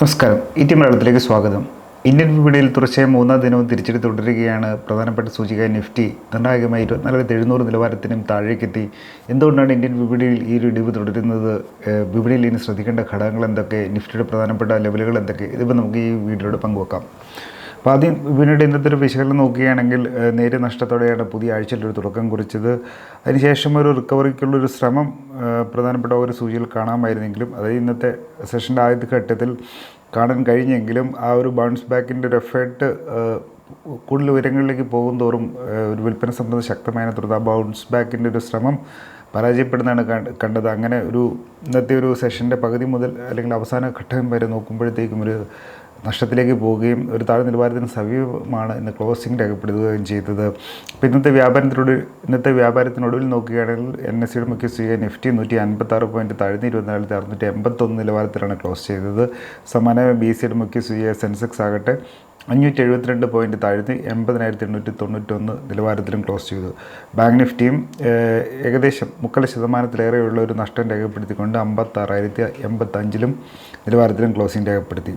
നമസ്കാരം. E T മലയാളത്തിലേക്ക് സ്വാഗതം. ഇന്ത്യൻ വിപണിയിൽ തുടർച്ചയായ മൂന്നാം ദിനവും തിരിച്ചടി തുടരുകയാണ്. പ്രധാനപ്പെട്ട സൂചിക നിഫ്റ്റി. നിർണായകമായി ഇരുപത്തിനാലായിരത്തി എഴുന്നൂറ് നിലവാരത്തിനും താഴേക്കെത്തി. എന്തുകൊണ്ടാണ് ഇന്ത്യൻ വിപണിയിൽ ഈ ഒരു ഇടിവ് തുടരുന്നത്? വിപണിയിൽ ഇനി ശ്രദ്ധിക്കേണ്ട ഘടകങ്ങൾ എന്തൊക്കെ? നിഫ്റ്റിയുടെ പ്രധാനപ്പെട്ട ലെവലുകൾ എന്തൊക്കെ? ഇതിപ്പോൾ നമുക്ക് ഈ വീഡിയോയുടെ പങ്കുവെക്കാം. അപ്പോൾ ആദ്യം വിപണിയുടെ ഇന്നത്തെ ഒരു വിശകലനം നോക്കുകയാണെങ്കിൽ നേരെ നഷ്ടത്തോടെയാണ് പുതിയ ആഴ്ചയിൽ ഒരു തുടക്കം കുറിച്ചത്. അതിനുശേഷം ഒരു റിക്കവറിക്കുള്ളൊരു ശ്രമം പ്രധാനപ്പെട്ട ഒരു സൂചിയിൽ കാണാമായിരുന്നെങ്കിലും അതായത് ഇന്നത്തെ സെഷന്റെ ആദ്യ ഘട്ടത്തിൽ കാണാൻ കഴിഞ്ഞെങ്കിലും ആ ഒരു ബൗൺസ് ബാക്കിന്റെ ഒരു എഫേർട്ട് കൂടുതൽ ഉയരങ്ങളിലേക്ക് പോകും തോറും ഒരു വിൽപ്പന സംബന്ധം ശക്തമായ തുടർന്ന് ആ ബൗൺസ് ബാക്കിന്റെ ഒരു ശ്രമം പരാജയപ്പെടുന്നതാണ് കണ്ടത്. അങ്ങനെ ഒരു ഇന്നത്തെ ഒരു സെഷന്റെ പകുതി മുതൽ അല്ലെങ്കിൽ അവസാന ഘട്ടം വരെ നോക്കുമ്പോഴത്തേക്കും ഒരു നഷ്ടത്തിലേക്ക് പോവുകയും ഒരു താഴ്ന്ന നിലവാരത്തിന് സമീപമാണ് ഇന്ന് ക്ലോസിംഗ് രേഖപ്പെടുത്തുകയും ചെയ്തത്. അപ്പോൾ ഇന്നത്തെ വ്യാപാരത്തിനോട് ഇന്നത്തെ വ്യാപാരത്തിനൊടുവിൽ നോക്കുകയാണെങ്കിൽ എൻ എസ് സിയുടെ മുഖ്യ സൂചിക നിഫ്റ്റി നൂറ്റി അൻപത്താറ് പോയിന്റ് താഴ്ന്ന് ഇരുപത്തിനാലായിരത്തി അറുന്നൂറ്റി എൺപത്തൊന്ന് നിലവാരത്തിലാണ് ക്ലോസ് ചെയ്തത്. സമാനമായ ബി സിയുടെ മുഖ്യ സൂചിക സെൻസെക്സ് ആകട്ടെ അഞ്ഞൂറ്റി എഴുപത്തിരണ്ട് പോയിന്റ് താഴ്ന്ന് എൺപതിനായിരത്തി എണ്ണൂറ്റി തൊണ്ണൂറ്റൊന്ന് നിലവാരത്തിലും ക്ലോസ് ചെയ്തു. ബാങ്ക് നിഫ്റ്റിയും ഏകദേശം മുക്കാൽ ശതമാനത്തിലേറെയുള്ള ഒരു നഷ്ടം രേഖപ്പെടുത്തിക്കൊണ്ട് അമ്പത്താറായിരത്തി എൺപത്തഞ്ചിലും നിലവാരത്തിലും ക്ലോസിംഗ് രേഖപ്പെടുത്തി.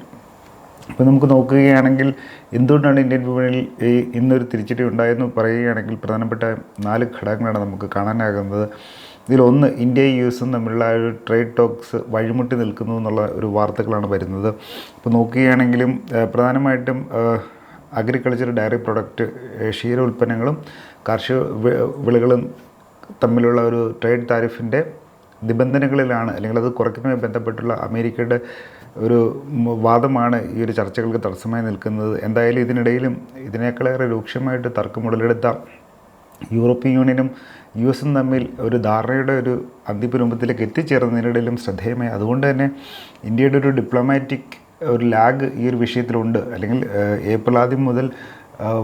അപ്പോൾ നമുക്ക് നോക്കുകയാണെങ്കിൽ എന്തുകൊണ്ടാണ് ഇന്ത്യൻ വിപണിയിൽ ഈ ഇന്നൊരു തിരിച്ചടി ഉണ്ടായെന്ന് പറയുകയാണെങ്കിൽ പ്രധാനപ്പെട്ട നാല് ഘടകങ്ങളാണ് നമുക്ക് കാണാനാകുന്നത്. ഇതിലൊന്ന് ഇന്ത്യയും യു എസും തമ്മിലുള്ള ഒരു ട്രേഡ് ടോക്സ് വഴിമുട്ടി നിൽക്കുന്നു എന്നുള്ള ഒരു വാർത്തകളാണ് വരുന്നത്. ഇപ്പോൾ നോക്കുകയാണെങ്കിലും പ്രധാനമായിട്ടും അഗ്രികൾച്ചർ ഡയറി പ്രൊഡക്റ്റ് ക്ഷീര ഉൽപ്പന്നങ്ങളും കാർഷിക വിളകളും തമ്മിലുള്ള ഒരു ട്രേഡ് താരിഫിന്റെ നിബന്ധനകളിലാണ് അല്ലെങ്കിൽ അത് കുറയ്ക്കുന്നതുമായി ബന്ധപ്പെട്ടുള്ള അമേരിക്കയുടെ ഒരു വാദമാണ് ഈ ഒരു ചർച്ചകൾക്ക് തടസ്സമായി നിൽക്കുന്നത്. എന്തായാലും ഇതിനിടയിലും ഇതിനേക്കാളേറെ രൂക്ഷമായിട്ട് തർക്കം ഉടലെടുത്ത യൂറോപ്യൻ യൂണിയനും യു എസും തമ്മിൽ ഒരു ധാരണയുടെ ഒരു അന്തിമരൂപത്തിലേക്ക് എത്തിച്ചേർന്നതിനിടയിലും ശ്രദ്ധേയമായി. അതുകൊണ്ട് തന്നെ ഇന്ത്യയുടെ ഒരു ഡിപ്ലോമാറ്റിക് ഒരു ലാഗ് ഈ ഒരു വിഷയത്തിലുണ്ട്. അല്ലെങ്കിൽ ഏപ്രിൽ ആദ്യം മുതൽ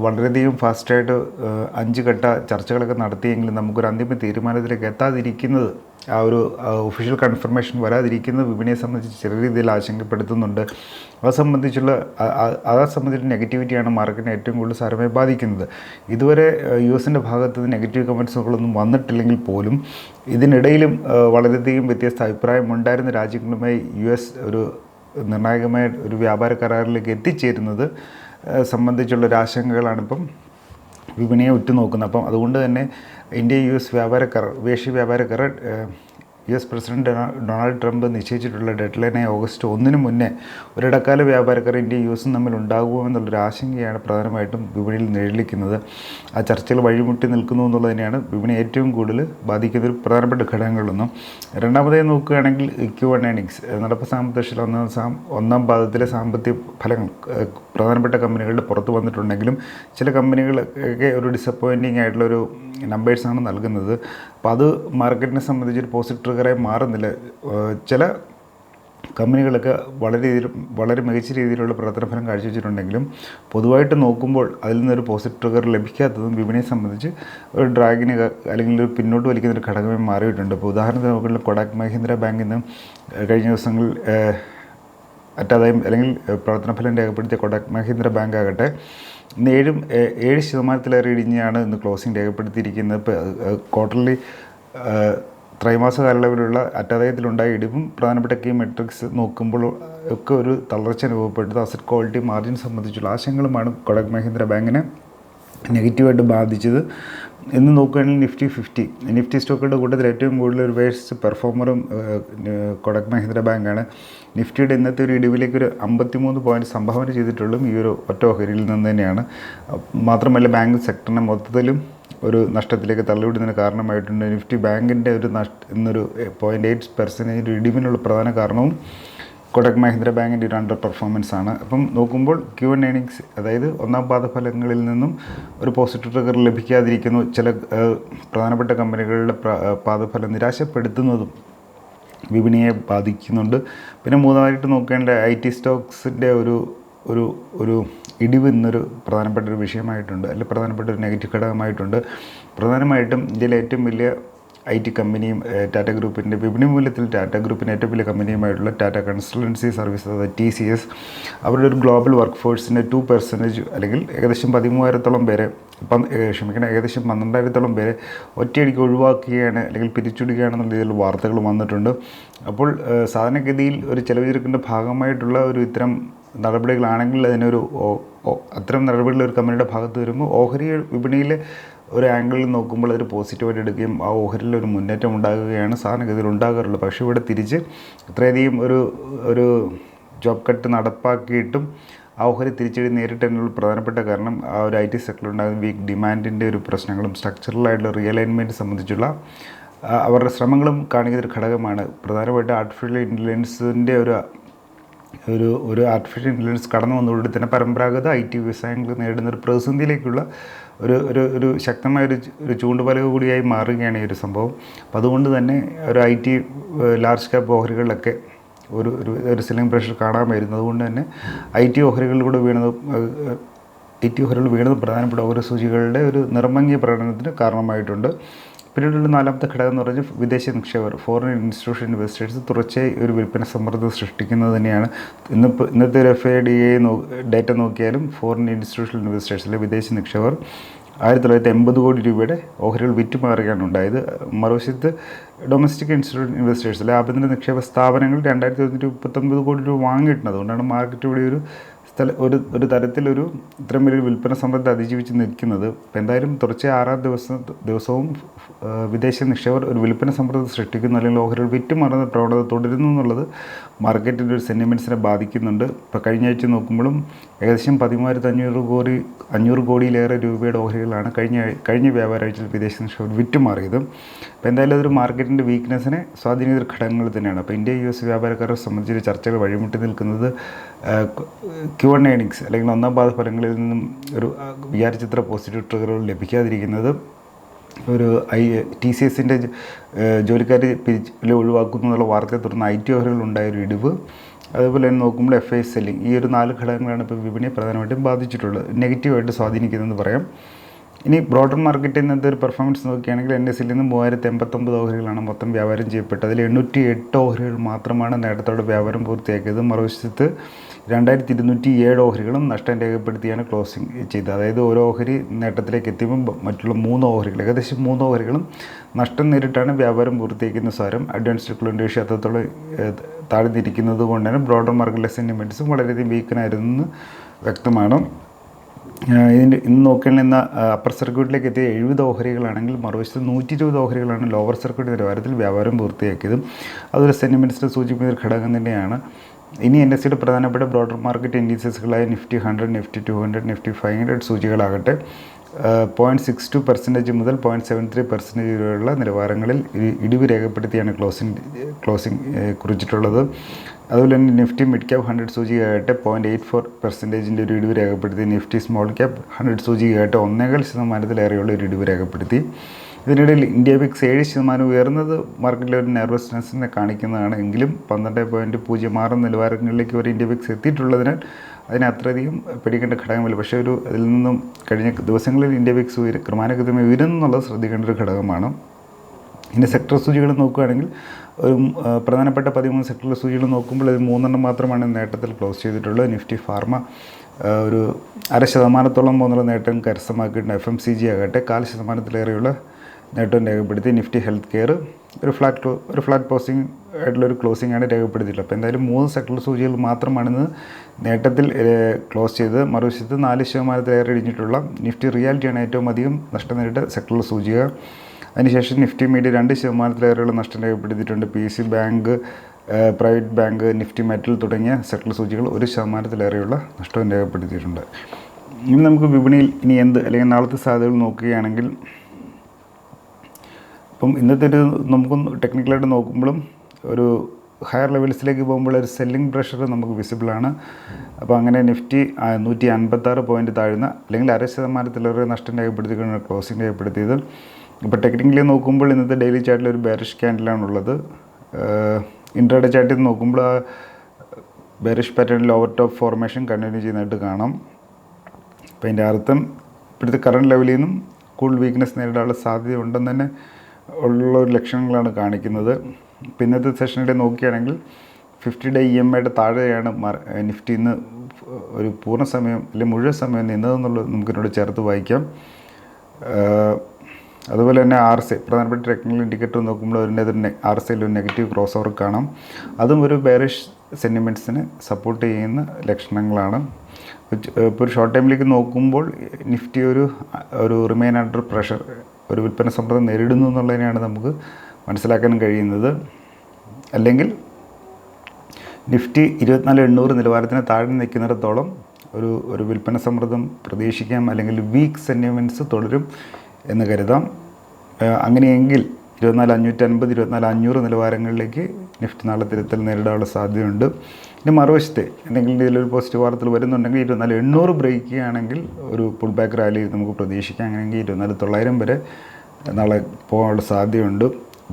വളരെയധികം ഫാസ്റ്റായിട്ട് അഞ്ച് ഘട്ട ചർച്ചകളൊക്കെ നടത്തിയെങ്കിലും നമുക്കൊരു അന്തിമ തീരുമാനത്തിലേക്ക് എത്താതിരിക്കുന്നത് ആ ഒരു ഒഫീഷ്യൽ കൺഫർമേഷൻ വരാതിരിക്കുന്നത് വിപണിയെ സംബന്ധിച്ച് ചെറിയ രീതിയിൽ ആശങ്കപ്പെടുത്തുന്നുണ്ട്. അത് സംബന്ധിച്ചുള്ള അത് സംബന്ധിച്ചുള്ള നെഗറ്റിവിറ്റിയാണ് മാർക്കറ്റിനെ ഏറ്റവും കൂടുതൽ സാരമായി ബാധിക്കുന്നത്. ഇതുവരെ യു എസിന്റെ ഭാഗത്ത് നെഗറ്റീവ് കമൻസുകളൊന്നും വന്നിട്ടില്ലെങ്കിൽ പോലും ഇതിനിടയിലും വളരെയധികം വ്യത്യസ്ത അഭിപ്രായം ഉണ്ടായിരുന്ന രാജ്യങ്ങളുമായി യു എസ് ഒരു നിർണായകമായ ഒരു വ്യാപാര കരാറിലേക്ക് എത്തിച്ചേരുന്നത് ആ, സംബന്ധിച്ചുള്ള ഒരു ആശങ്കകളാണിപ്പം വിപണിയെ ഉറ്റുനോക്കുന്നത്. അപ്പം അതുകൊണ്ട് തന്നെ ഇന്ത്യ യു എസ് വ്യാപാര വിദേശി വ്യാപാരക്കാർ യു എസ് പ്രസിഡന്റ് ഡൊണാ- ഡൊണാൾഡ് ട്രംപ് നിശ്ചയിച്ചിട്ടുള്ള ഡെഡ് ലൈനായ ഓഗസ്റ്റ് ഒന്നിന് മുന്നേ ഒരിടക്കാല വ്യാപാരക്കാർ ഇന്ത്യയും യു എസും തമ്മിൽ ഉണ്ടാകുമോ എന്നുള്ളൊരു ആശങ്കയാണ് പ്രധാനമായിട്ടും വിപണിയിൽ നിഴലിക്കുന്നത്. ആ ചർച്ചകൾ വഴിമുട്ടി നിൽക്കുന്നു എന്നുള്ളത് തന്നെയാണ് വിപണി ഏറ്റവും കൂടുതൽ ബാധിക്കുന്ന ഒരു പ്രധാനപ്പെട്ട ഘടകങ്ങളൊന്നും. രണ്ടാമതായി നോക്കുകയാണെങ്കിൽ ക്യു വൺ ഏണിങ്സ് നടപ്പ് സാമ്പത്തിക ഒന്നാം സാം ഒന്നാം പാദത്തിലെ സാമ്പത്തിക ഫലങ്ങൾ പ്രധാനപ്പെട്ട കമ്പനികളുടെ പുറത്ത് വന്നിട്ടുണ്ടെങ്കിലും ചില കമ്പനികളൊക്കെ ഒരു ഡിസപ്പോയിന്റിങ് ആയിട്ടുള്ളൊരു നമ്പേഴ്സാണ് നൽകുന്നത്. അപ്പോൾ അത് മാർക്കറ്റിനെ സംബന്ധിച്ചൊരു പോസിറ്റീവ് ട്രിഗറായി മാറുന്നില്ല. ചില കമ്പനികളൊക്കെ വളരെ വളരെ മികച്ച രീതിയിലുള്ള പ്രവർത്തനഫലം കാഴ്ചവെച്ചിട്ടുണ്ടെങ്കിലും പൊതുവായിട്ട് നോക്കുമ്പോൾ അതിൽ നിന്നൊരു പോസിറ്റീവ് ട്രിഗർ ലഭിക്കാത്തതും വിപണിയെ സംബന്ധിച്ച് ഒരു ഡ്രാഗിന് അല്ലെങ്കിൽ ഒരു പിന്നോട്ട് വലിക്കുന്ന ഒരു ഘടകമായി മാറിയിട്ടുണ്ട്. ഇപ്പോൾ ഉദാഹരണത്തിന് നോക്കുകയാണെങ്കിൽ കൊടാക് മഹീന്ദ്ര ബാങ്കിൽ നിന്ന് കഴിഞ്ഞ ദിവസങ്ങളിൽ അറ്റാദായം അല്ലെങ്കിൽ പ്രവർത്തനഫലം രേഖപ്പെടുത്തിയ കൊടാക് മഹീന്ദ്ര ബാങ്ക് ആകട്ടെ ഇന്ന് ഏഴും ഏഴ് ശതമാനത്തിലേറെ ഇടിഞ്ഞാണ് ഇന്ന് ക്ലോസിംഗ് രേഖപ്പെടുത്തിയിരിക്കുന്നത്. ക്വാർട്ടർലി ത്രൈമാസ കാലയളവിലുള്ള അറ്റാദായത്തിലുണ്ടായ ഇടിവും പ്രധാനപ്പെട്ട കീ മെട്രിക്സ് നോക്കുമ്പോൾ ഒക്കെ ഒരു തളർച്ച അനുഭവപ്പെട്ടത് അസറ്റ് ക്വാളിറ്റി മാർജിൻ സംബന്ധിച്ചുള്ള ആശയങ്ങളുമാണ് കൊടക് മഹീന്ദ്ര ബാങ്കിനെ നെഗറ്റീവായിട്ട് ബാധിച്ചത്. ഇന്ന് നോക്കുകയാണെങ്കിൽ നിഫ്റ്റി ഫിഫ്റ്റി. നിഫ്റ്റി സ്റ്റോക്കുകളുടെ കൂട്ടത്തിൽ ഏറ്റവും കൂടുതൽ ഒരു വേഴ്സ് പെർഫോമറും കൊടക് മഹീന്ദ്ര ബാങ്കാണ്. നിഫ്റ്റിയുടെ ഇന്നത്തെ ഒരു ഇടിവിലേക്ക് ഒരു അമ്പത്തിമൂന്ന് പോയിന്റ് സംഭാവന ചെയ്തിട്ടുള്ളതും ഈ ഒരു ഒറ്റ ഓഹരിയിൽ നിന്ന് തന്നെയാണ്. മാത്രമല്ല ബാങ്ക് സെക്ടറിനെ മൊത്തത്തിലും ഒരു നഷ്ടത്തിലേക്ക് തള്ളിവിടുന്നതിന് കാരണമായിട്ടുണ്ട് നിഫ്റ്റി ബാങ്കിന്റെ ഒരു നഷ്ട ഇന്നൊരു പോയിന്റ് എയ്റ്റ് പെർസെന്റേജ് ഇടിവിനുള്ള പ്രധാന കാരണവും കൊടക് മഹീന്ദ്ര ബാങ്കിന്റെ ഒരു അണ്ടർ പെർഫോമൻസ് ആണ്. അപ്പം നോക്കുമ്പോൾ ക്യൂ എൻ ഏണിങ്സ് അതായത് ഒന്നാം പാദ ഫലങ്ങളിൽ നിന്നും ഒരു പോസിറ്റീവ് ട്രിഗർ ലഭിക്കാതിരിക്കുന്നു. ചില പ്രധാനപ്പെട്ട കമ്പനികളുടെ പാദഫലം നിരാശപ്പെടുത്തുന്നതും വിപണിയെ ബാധിക്കുന്നുണ്ട്. പിന്നെ മൂന്നാമായിട്ട് നോക്കേണ്ട ഐ ടി സ്റ്റോക്സിന്റെ ഒരു ഒരു ഒരു ഇടിവ് എന്നൊരു പ്രധാനപ്പെട്ട ഒരു വിഷയമായിട്ടുണ്ട് അല്ലെങ്കിൽ പ്രധാനപ്പെട്ട ഒരു നെഗറ്റീവ് ഘടകമായിട്ടുണ്ട്. പ്രധാനമായിട്ടും ഇന്ത്യയിലെ ഏറ്റവും വലിയ ഐ ടി കമ്പനിയും ടാറ്റ ഗ്രൂപ്പിന്റെ വിപണി മൂല്യത്തിൽ ടാറ്റ ഗ്രൂപ്പിന്റെ ഏറ്റവും വലിയ കമ്പനിയുമായിട്ടുള്ള ടാറ്റ കൺസൾട്ടൻസി സർവീസ് അതായത് ടി സി എസ് അവരുടെ ഒരു ഗ്ലോബൽ വർക്ക് ഫോഴ്സിന്റെ ടു പെർസെന്റേജ് അല്ലെങ്കിൽ ഏകദേശം പതിമൂവായിരത്തോളം പേരെ ക്ഷമിക്കണം ഏകദേശം പന്ത്രണ്ടായിരത്തോളം പേരെ ഒറ്റയടിക്ക് ഒഴിവാക്കുകയാണ് അല്ലെങ്കിൽ പിരിച്ചുവിടുകയാണെന്നുള്ള രീതിയിലുള്ള വാർത്തകൾ വന്നിട്ടുണ്ട്. അപ്പോൾ സാധാരണഗതിയിൽ ഒരു ചെലവ് ചുരുക്കിന്റെ ഭാഗമായിട്ടുള്ള ഒരു ഇത്തരം നടപടികളാണെങ്കിൽ അതിനൊരു അത്തരം നടപടികൾ ഒരു കമ്പനിയുടെ ഭാഗത്ത് വരുമ്പോൾ ഓഹരി വിപണിയിൽ ഒരു ആംഗിളിൽ നോക്കുമ്പോൾ അതൊരു പോസിറ്റീവായിട്ട് എടുക്കുകയും ആ ഓഹരിയിൽ ഒരു മുന്നേറ്റം ഉണ്ടാകുകയാണ് സാധാരണഗതിയിൽ ഉണ്ടാകാറുള്ളത്. പക്ഷേ ഇവിടെ തിരിച്ച് ഇത്രയധികം ഒരു ഒരു ജോബ് കട്ട് നടപ്പാക്കിയിട്ടും ആ ഓഹരി തിരിച്ചടി നേരിട്ടതിനുള്ള പ്രധാനപ്പെട്ട കാരണം ആ ഒരു ഐ ടി സെക്ടറിൽ ഉണ്ടാകുന്ന വീക്ക് ഡിമാൻഡിന്റെ ഒരു പ്രശ്നങ്ങളും സ്ട്രക്ചറലായിട്ടുള്ള റിയലൈൻമെന്റ് സംബന്ധിച്ചുള്ള അവരുടെ ശ്രമങ്ങളും കാണിക്കുന്ന ഒരു ഘടകമാണ്. പ്രധാനമായിട്ട് ആർട്ടിഫിഷ്യൽ ഇന്റലിജൻസിന്റെ ഒരു ഒരു ഒരു ആർട്ടിഫിഷ്യൽ ഇന്റലിജൻസ് കടന്നു വന്നതോടുകൂടി തന്നെ പരമ്പരാഗത ഐ ടി വ്യവസായങ്ങൾ നേരിടുന്ന ഒരു പ്രതിസന്ധിയിലേക്കുള്ള ഒരു ഒരു ഒരു ശക്തമായ ഒരു ഒരു ചൂണ്ടുപലക കൂടിയായി മാറുകയാണ് ഈ ഒരു സംഭവം. അപ്പം അതുകൊണ്ട് തന്നെ ഒരു ഐ ടി ലാർജ് ക്യാപ് ഓഹരികളിലൊക്കെ ഒരു ഒരു ഒരു സെല്ലിംഗ് പ്രഷർ കാണാൻ വരുന്നത്. കൊണ്ട് തന്നെ ഐ ടി ഓഹരികളിലൂടെ വീണത് ഐ ടി ഓഹരികൾ വീണത് പ്രധാനപ്പെട്ട ഓഹരി സൂചികളുടെ ഒരു നിർമ്മങ്ങിയ പ്രകടനത്തിന് കാരണമായിട്ടുണ്ട്. പിന്നീടുള്ള നാലാമത്തെ ഘടകം എന്ന് പറഞ്ഞാൽ വിദേശ നിക്ഷേപർ ഫോറിൻ ഇൻസ്റ്റിറ്റ്യൂഷൻ ഇൻവെസ്റ്റേഴ്സ് തുടർച്ചയായി ഒരു വിൽപ്പന സമ്മർദ്ദം സൃഷ്ടിക്കുന്നത് തന്നെയാണ്. ഇന്നിപ്പോൾ ഇന്നത്തെ ഒരു F I D A data നോക്കിയാലും ഫോറിൻ ഇൻസ്റ്റിറ്റ്യൂഷൻ ഇൻവെസ്റ്റേഴ്സിലെ വിദേശ നിക്ഷേപർ ആയിരത്തി തൊള്ളായിരത്തി എൺപത് കോടി രൂപയുടെ ഓഹരികൾ വിറ്റുമാറുകയാണ് ഉണ്ടായത്. മറുവശത്ത് ഡൊമസ്റ്റിക് ഇൻസ്റ്റിറ്റ്യൂട്ട് ഇൻവെസ്റ്റേഴ്സ് അല്ലെങ്കിൽ ആഭ്യന്തര നിക്ഷേപ സ്ഥാപനങ്ങൾ രണ്ടായിരത്തി തൊണ്ണൂറ്റി മുപ്പത്തൊമ്പത് കോടി രൂപ വാങ്ങിയിട്ടുണ്ട്. അതുകൊണ്ടാണ് മാർക്കറ്റ് ഇവിടെ ഒരു സ്ഥല ഒരു ഒരു തരത്തിലൊരു ഇത്രയും വലിയൊരു വിൽപ്പന സമ്മർദ്ദം അതിജീവിച്ച് നിൽക്കുന്നത്. എന്തായാലും തുടർച്ചയായ ആറാം ദിവസം ദിവസവും വിദേശ നിക്ഷേപർ ഒരു വിൽപ്പന സമ്മർദ്ദം സൃഷ്ടിക്കുന്നു അല്ലെങ്കിൽ ഓഹരികൾ വിറ്റുമാറുന്ന പ്രവണത തുടരുന്നു എന്നുള്ളത് മാർക്കറ്റിന്റെ ഒരു സെന്റിമെന്റ്സിനെ ബാധിക്കുന്നുണ്ട്. ഇപ്പോൾ കഴിഞ്ഞ ആഴ്ച നോക്കുമ്പോഴും ഏകദേശം പതിമൂവായിരത്തി അഞ്ഞൂറ് കോടി അഞ്ഞൂറ് കോടിയിലേറെ രൂപയുടെ ഓഹരികളാണ് കഴിഞ്ഞ കഴിഞ്ഞ വ്യാപാര ആഴ്ചയിൽ വിദേശ നിക്ഷേപർ വിറ്റുമാറിയത്. അപ്പോൾ എന്തായാലും അതൊരു മാർക്കറ്റിന്റെ വീക്ക്നെസ്സിനെ സ്വാധീനിക്കുന്ന ഘടകങ്ങൾ തന്നെയാണ്. അപ്പോൾ ഇന്ത്യ യു എസ് വ്യാപാരക്കാരെ സംബന്ധിച്ച് ചർച്ചകൾ വഴിമുട്ടി നിൽക്കുന്നത് ക്യൂ വൺ ഏണിങ്സ് അല്ലെങ്കിൽ ഒന്നാം പാദ ഫലങ്ങളിൽ നിന്നും ഒരു വിചാരിച്ചത്ര പോസിറ്റീവ് ട്രിഗറുകൾ ലഭിക്കാതിരിക്കുന്നത് ഒരു ഐ ടി സി എസിന്റെ ജോലിക്കാർ പിരിച്ചിൽ ഒഴിവാക്കുന്നു എന്നുള്ള വാർത്തയെ തുടർന്ന് ഐ ടി ഓഹരികൾ ഉണ്ടായൊരു ഇടിവ്. അതേപോലെ തന്നെ നോക്കുമ്പോൾ എഫ് ഐ സെല്ലിംഗ് ഈ ഒരു നാല് ഘടകങ്ങളാണ് ഇപ്പോൾ വിപണിയെ പ്രധാനമായിട്ടും ബാധിച്ചിട്ടുള്ളത്. നെഗറ്റീവായിട്ട് സ്വാധീനിക്കുന്നതെന്ന് പറയാം. ഇനി ബ്രോഡർ മാർക്കറ്റിൽ നിന്നത്തെ ഒരു പെർഫോമൻസ് നോക്കുകയാണെങ്കിൽ എൻ എസിൽ നിന്ന് മൂവായിരത്തി എൺപത്തൊമ്പത് ഓഹരികളാണ് മൊത്തം വ്യാപാരം ചെയ്യപ്പെട്ടത്. അതിൽ എണ്ണൂറ്റി എട്ട് ഓഹരികൾ മാത്രമാണ് നേട്ടത്തോടെ വ്യാപാരം പൂർത്തിയാക്കിയത്. മറുവശത്ത് രണ്ടായിരത്തി ഇരുന്നൂറ്റി ഏഴ് ഓഹരികളും നഷ്ടം രേഖപ്പെടുത്തിയാണ് ക്ലോസിംഗ് ചെയ്തത്. അതായത് ഓരോ ഓഹരി നേട്ടത്തിലേക്ക് എത്തിയപ്പോൾ മറ്റുള്ള മൂന്ന് ഓഹരികൾ ഏകദേശം മൂന്ന് ഓഹരികളും നഷ്ടം നേരിട്ടാണ് വ്യാപാരം പൂർത്തിയാക്കുന്ന സാരം അഡ്വാൻസ്ഡ് ക്ലുൻഡേഷ്യ അത്രത്തോളം താഴ്ന്നിരിക്കുന്നത് കൊണ്ട് തന്നെ ബ്രോഡർ മാർക്കറ്റിലെ സെന്റിമെന്റ്സും വളരെയധികം വീക്കനായിരുന്നെന്ന് വ്യക്തമാണ്. ഇതിന്റെ ഇന്ന് നോക്കുകയാണെങ്കിൽ ഇന്ന് അപ്പർ സർക്യൂട്ടിലേക്ക് എത്തിയ എഴുപത് ഓഹരികളാണെങ്കിൽ മറുവശത്ത് നൂറ്റി ഇരുപത് ഓഹരികളാണ് ലോവർ സർക്യൂട്ട് നിലവാരത്തിൽ വ്യാപാരം പൂർത്തിയാക്കിയത്. അതൊരു സെന്റിമെന്റ്സിനെ സൂചിപ്പിക്കുന്ന ഒരു ഘടകം തന്നെയാണ്. ഇനി എൻ എസ് സിയുടെ പ്രധാനപ്പെട്ട broader market ഇൻഡീസസുകളായ Nifty hundred Nifty two hundred Nifty five hundred സൂചികളാകട്ടെ. Point six two percentage മുതൽ പോയിന്റ് സെവൻ ത്രീ പെർസെന്റേജ് വരെയുള്ള നിലവാരങ്ങളിൽ ഇടിവ് രേഖപ്പെടുത്തിയാണ് ക്ലോസിംഗ് ക്ലോസിംഗ് കുറിച്ചിട്ടുള്ളത്. അതുപോലെ തന്നെ നിഫ്റ്റി മിഡ് ക്യാപ് ഹൺഡ്രഡ് സൂചികയാകട്ടെ പോയിന്റ് എയ്റ്റ് ഫോർ പെർസെന്റേജിന്റെ ഒരു ഇടിവ് രേഖപ്പെടുത്തി. നിഫ്റ്റി സ്മോൾ ക്യാപ് ഹൺഡ്രഡ് സൂചികയാകട്ടെ ഒന്നേകാൽ ശതമാനത്തിലേറെയുള്ള ഒരു ഇടിവ് രേഖപ്പെടുത്തി. ഇതിനിടയിൽ ഇന്ത്യ ബിക്സ് ഏഴ് ശതമാനം ഉയർന്നത് മാർക്കറ്റിലെ ഒരു നെർവസ്നെസ്സിനെ കാണിക്കുന്നതാണ്. എങ്കിലും പന്ത്രണ്ട് പോയിന്റ് പൂജ്യം ആറ് നിലവാരങ്ങളിലേക്ക് ഒരു ഇന്ത്യ ബിക്സ് എത്തിയിട്ടുള്ളതിനാൽ അതിനെ അത്രയധികം പേടിക്കേണ്ട ഘടകമില്ല. പക്ഷേ ഒരു അതിൽ നിന്നും കഴിഞ്ഞ ദിവസങ്ങളിൽ ഇന്ത്യ ബിക്സ് ഉയർ ക്രമാനുഗതമായി എന്നുള്ളത് ശ്രദ്ധിക്കേണ്ട ഒരു ഘടകമാണ്. ഇനി സെക്ടർ സൂചികൾ നോക്കുകയാണെങ്കിൽ ഒരു പ്രധാനപ്പെട്ട പതിമൂന്ന് സെക്ടറിലെ സൂചികൾ നോക്കുമ്പോൾ അത് മൂന്നെണ്ണം മാത്രമാണ് നേട്ടത്തിൽ ക്ലോസ് ചെയ്തിട്ടുള്ളത്. നിഫ്റ്റി ഫാർമ ഒരു അര ശതമാനത്തോളം പോകുന്നുള്ള നേട്ടം കരസ്ഥമാക്കിയിട്ടുണ്ട്. എഫ് എം സി ജി ആകട്ടെ കാൽ ശതമാനത്തിലേറെയുള്ള നേട്ടം രേഖപ്പെടുത്തി നിഫ്റ്റി ഹെൽത്ത് കെയർ ഒരു ഫ്ലാറ്റ് ഒരു ഫ്ലാറ്റ് പോസിംഗ് ആയിട്ടുള്ള ഒരു ക്ലോസിംഗ് ആണ് രേഖപ്പെടുത്തിയിട്ടുള്ളത്. അപ്പോൾ എന്തായാലും മൂന്ന് സെക്ടർ സൂചികൾ മാത്രമാണിന്ന് നേട്ടത്തിൽ ക്ലോസ് ചെയ്ത് മറുവശത്ത് നാല് ശതമാനത്തിലേറെ ഇടിഞ്ഞിട്ടുള്ള നിഫ്റ്റി റിയാലിറ്റിയാണ് ഏറ്റവും അധികം നഷ്ടം നേരിട്ട സെക്ടറിൽ സൂചിക. അതിനുശേഷം നിഫ്റ്റി മീഡിയ രണ്ട് ശതമാനത്തിലേറെയുള്ള നഷ്ടം രേഖപ്പെടുത്തിയിട്ടുണ്ട്. P C bank private bank Nifty metal തുടങ്ങിയ സെക്ടർ സൂചികൾ ഒരു ശതമാനത്തിലേറെയുള്ള നഷ്ടം രേഖപ്പെടുത്തിയിട്ടുണ്ട്. ഇനി നമുക്ക് വിപണിയിൽ ഇനി എന്ത് അല്ലെങ്കിൽ നാളത്തെ സാധ്യതകൾ നോക്കുകയാണെങ്കിൽ ഇപ്പം ഇന്നത്തെ ഒരു നമുക്ക് ടെക്നിക്കലായിട്ട് നോക്കുമ്പോഴും ഒരു ഹയർ ലെവൽസിലേക്ക് പോകുമ്പോൾ ഒരു സെല്ലിംഗ് പ്രഷർ നമുക്ക് വിസിബിളാണ് അപ്പോൾ അങ്ങനെ നിഫ്റ്റി നൂറ്റി അൻപത്താറ് പോയിന്റ് താഴ്ന്ന അല്ലെങ്കിൽ അര ശതമാനത്തിലേറെ നഷ്ടം രേഖപ്പെടുത്തിയാണ് ക്ലോസിംഗ് രേഖപ്പെടുത്തിയത്. ഇപ്പോൾ ടെക്നിക്കലി നോക്കുമ്പോൾ ഇന്നത്തെ ഡെയിലി ചാർട്ടിൽ ഒരു ബാരിഷ് ക്യാൻഡിലാണുള്ളത് ഇൻട്രാഡേ ചാർട്ടിൽ നോക്കുമ്പോൾ ആ ബാരിഷ് പാറ്റേണിൽ ഓവർ ടോപ്പ് ഫോർമേഷൻ കണ്ടിന്യൂ ചെയ്യുന്നതായിട്ട് കാണാം. അപ്പോൾ അതിന്റെ അർത്ഥം ഇപ്പോഴത്തെ കറണ്ട് ലെവലിൽ നിന്നും കൂടുതൽ വീക്ക്നെസ് നേരിടാനുള്ള സാധ്യത ഉണ്ടെന്ന് തന്നെ ഉള്ള ഒരു ലക്ഷണങ്ങളാണ് കാണിക്കുന്നത്. പിന്നത്തെ സെഷനിലെ നോക്കുകയാണെങ്കിൽ ഫിഫ്റ്റി ഡേ ഇ എം ഐയുടെ താഴെയാണ് നിഫ്റ്റി ഇന്ന് ഒരു പൂർണ സമയം അല്ലെങ്കിൽ മുഴുവൻ സമയം നിന്നതെന്നുള്ളത് നമുക്കിതിനോട് ചേർത്ത് വായിക്കാം. അതുപോലെ തന്നെ ആർ സി പ്രധാനപ്പെട്ട ടെക്നിക്കൽ ഇൻഡിക്കേറ്റർ നോക്കുമ്പോൾ അതിന്റെ ഒരു ആർ സിയിൽ ഒരു നെഗറ്റീവ് ക്രോസ് ഓവർ കാണാം. അതും ഒരു ബെയറിഷ് സെന്റിമെന്റ്സിന് സപ്പോർട്ട് ചെയ്യുന്ന ലക്ഷണങ്ങളാണ്. ഇപ്പോൾ ഒരു ഷോർട്ട് ടൈമിലേക്ക് നോക്കുമ്പോൾ നിഫ്റ്റി ഒരു ഒരു റിമെയിൻ അണ്ടർ പ്രഷർ ഒരു വിൽപ്പന സമ്മർദ്ദം നേരിടുന്നു എന്നുള്ളതിനെയാണ് നമുക്ക് മനസ്സിലാക്കാൻ കഴിയുന്നത്. അല്ലെങ്കിൽ നിഫ്റ്റി ഇരുപത്തിനാല് എണ്ണൂറ് നിലവാരത്തിന് താഴെ നിൽക്കുന്നിടത്തോളം ഒരു ഒരു വിൽപ്പന സമ്മർദ്ദം പ്രതീക്ഷിക്കാം. അല്ലെങ്കിൽ വീക്ക് സെന്റിമെന്റ്സ് തുടരും എന്ന് കരുതാം. അങ്ങനെയെങ്കിൽ ഇരുപത്തിനാല് അഞ്ഞൂറ്റി അൻപത് ഇരുപത്തിനാല് അഞ്ഞൂറ് നിലവാരങ്ങളിലേക്ക് നിഫ്റ്റി നാളെ തിരുത്തൽ നേരിടാനുള്ള സാധ്യതയുണ്ട്. ഇനി മറുവശത്തെ എന്തെങ്കിലും ഇതിലൊരു പോസിറ്റീവ് വാർത്തകൾ വരുന്നുണ്ടെങ്കിൽ ഇരുപത്തിനാല് എണ്ണൂറ് ബ്രേക്ക് ആണെങ്കിൽ ഒരു പുൾ ബാക്ക് റാലി നമുക്ക് പ്രതീക്ഷിക്കാം അങ്ങനെയെങ്കിൽ ഇരുപത്തിനാല് തൊള്ളായിരം വരെ നാളെ പോകാനുള്ള സാധ്യതയുണ്ട്.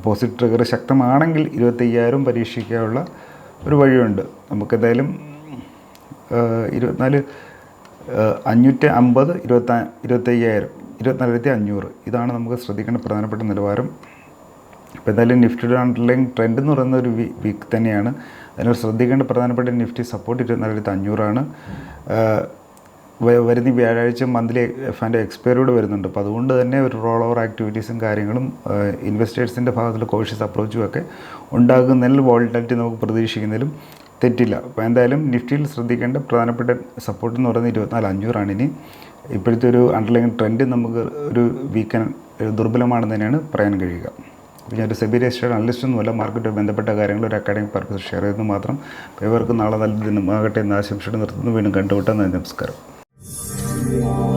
പോസിറ്റ് ട്രിഗർ ശക്തമാണെങ്കിൽ ഇരുപത്തയ്യായിരം പരീക്ഷിക്കാനുള്ള ഒരു വഴിയുണ്ട്. നമുക്കെന്തായാലും ഇരുപത്തിനാല് അഞ്ഞൂറ്റി അമ്പത് ഇരുപത്തി ഇരുപത്തയ്യായിരം ഇരുപത്തിനാലായിരത്തി അഞ്ഞൂറ് ഇതാണ് നമുക്ക് ശ്രദ്ധിക്കേണ്ട പ്രധാനപ്പെട്ട നിലവാരം. അപ്പോൾ എന്തായാലും നിഫ്റ്റിയുടെ അണ്ടർലൈൻ ട്രെൻഡ് എന്ന് പറയുന്ന ഒരു വീക്ക് തന്നെയാണ്. അതിനോട് ശ്രദ്ധിക്കേണ്ട പ്രധാനപ്പെട്ട നിഫ്റ്റി സപ്പോർട്ട് ഇരുപത്തിനാലായിരത്തി അഞ്ഞൂറാണ് വരുന്ന വ്യാഴാഴ്ച മന്ത്ലി ആൻഡ് എക്സ്പയറിയോട് വരുന്നുണ്ട്. അപ്പോൾ അതുകൊണ്ട് തന്നെ ഒരു റോൾ ഓവർ ആക്ടിവിറ്റീസും കാര്യങ്ങളും ഇൻവെസ്റ്റേഴ്സിന്റെ ഭാഗത്തിൽ കോഷ്യസ് അപ്രോച്ചും ഒക്കെ ഉണ്ടാകുന്നതിൽ വോളിറ്റാലിറ്റി നമുക്ക് പ്രതീക്ഷിക്കുന്നതിലും തെറ്റില്ല. അപ്പോൾ എന്തായാലും നിഫ്റ്റിയിൽ ശ്രദ്ധിക്കേണ്ട പ്രധാനപ്പെട്ട സപ്പോർട്ട് എന്ന് പറയുന്നത് ഇരുപത്തിനാല് അഞ്ഞൂറാണ്. ഇനി ഇപ്പോഴത്തെ ഒരു അണ്ടർലൈൻ ട്രെൻഡ് നമുക്ക് ഒരു വീക്കൻ ദുർബലമാണെന്ന് തന്നെയാണ് പറയാൻ കഴിയുക. അപ്പോൾ ഞാനൊരു സെബി രജിസ്റ്റേഡ് അനലിസ്റ്റ് ഒന്നുമല്ല മാർക്കറ്റുമായി ബന്ധപ്പെട്ട കാര്യങ്ങൾ ഒരു അക്കാഡമിക് പർപ്പസ് ഷെയർ ചെയ്യുന്നത് മാത്രം. ഇവർക്ക് നാളെ നല്ല ദിനമാകട്ടെ എന്ന് ആശംസിച്ചിട്ട് നിർത്തുന്നു. വീണ്ടും കണ്ടുമുട്ടാൻ നന്ദി നമസ്കാരം.